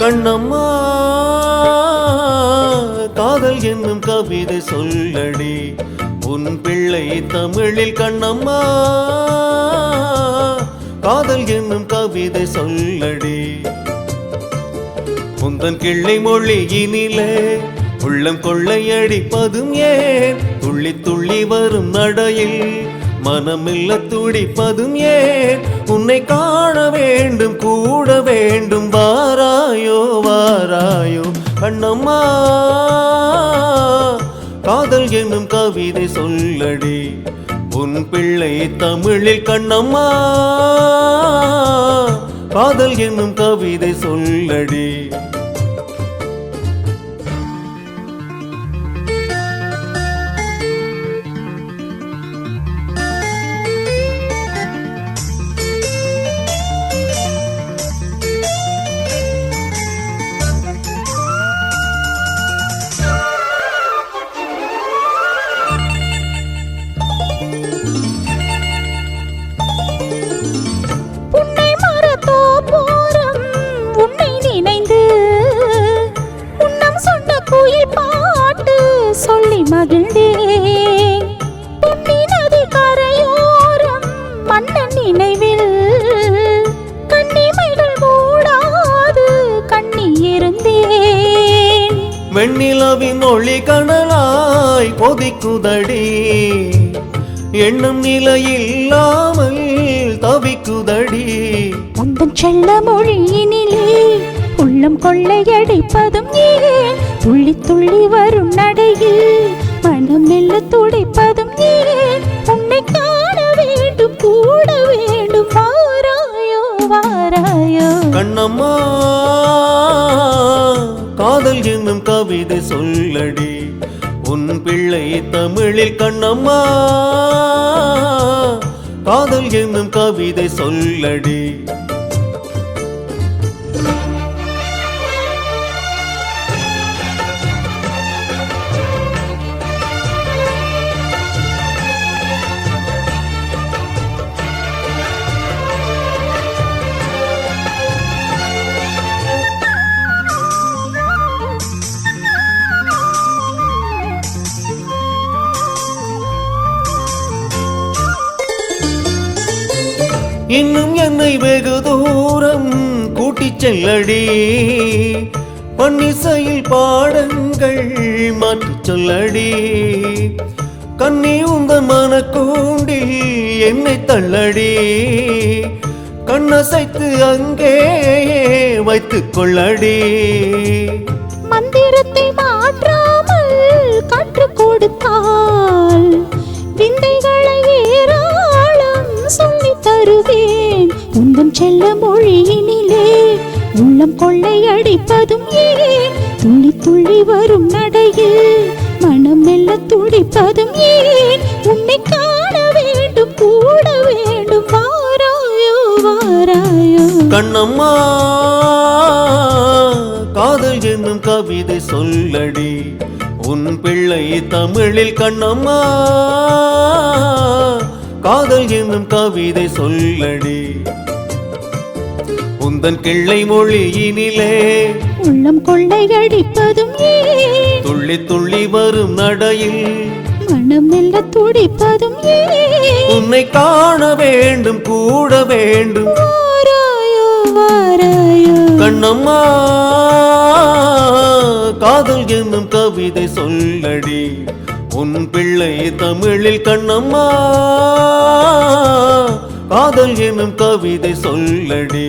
கண்ணம்மா காதல் என்னும் கவிதை சொல்லடி. உன் பிள்ளை தமிழில் கண்ணம்மா காதல் என்னும் கவிதை சொல்லடி. உந்தன் கிள்ளை மொழியினிலே உள்ளம் கொள்ளையடிப்பதும் ஏன்? துள்ளி துள்ளி வரும் நடையில் மனமில்ல துடிப்பதும் ஏன்? உன்னை காண வேண்டும் கூட வேண்டும் வாராயோ வாராயோ. கண்ணம்மா காதல் என்னும் கவிதை சொல்லடி. உன் பிள்ளை தமிழில் கண்ணம்மா காதல் என்னும் கவிதை சொல்லடி. குயில் பாட்டு சொல்லி மகிழ்ந்தேன். நதி கரையோரம் மன்னன் நினைவில். கண்ணிமைகள் மூடாது கண்ணி இருந்தேன் வெண்ணிலவின் ஒளி கனலாய் கொதிக்குதடி எண்ணம் நிலையில்லாமல் தவிக்குதடி. உந்தன் செல்ல மொழியினிலே உள்ளம் கொள்ளையடிப்பதும் ஏன்? துள்ளி துள்ளி வரும் நடையில் மனம் மெல்ல துடைப்பதும் நீயே உன்னை காண வேண்டும் கூட வேண்டும் வாராயோ வாராயோ கண்ணம்மா காதல் என்னும் கவிதை சொல்லடி. உன் பிள்ளை தமிழில் கண்ணம்மா காதல் என்னும் கவிதை சொல்லடி. இன்னும் என்னை வெகு தூரம் கூட்டிச் செல்லடி. பன்னிசையில் பாடங்கள் மாற்றிச் சொல்லடி. கண்ணி உந்த மனக்கூண்டில் என்னை தள்ளடி. கண்ணசைத்து அங்கே வைத்துக் கொள்ளடி. தருவேன். உந்தன் செல்ல மொழியினிலே உள்ளம் கொள்ளையடிப்பதும் ஏன்? துள்ளி துள்ளி வரும் நடையில் மனம் மெல்ல துடிப்பதும் ஏன்? உன்னை காண வேண்டும் கூட வேண்டும் வாராயோ வாராயோ கண்ணம்மா காதல் என்னும் கவிதை சொல்லடி. உன் பிள்ளை தமிழில் கண்ணம்மா. காதல் என்னும் கவிதை சொல்லடி. உந்தன் கிள்ளை மொழியினிலே உள்ளம் கொள்ளையடிப்பதும் துள்ளி துள்ளி வரும் நடையில் மனம் மெல்ல துடிப்பதும் உன்னை காண வேண்டும் கூட வேண்டும். வாராயோ வாராயோ. கண்ணம்மா காதல் என்னும் கவிதை சொல்லடி. உன் பிள்ளை தமிழில் கண்ணம்மா. காதல் எனும் கவிதை சொல்லடி.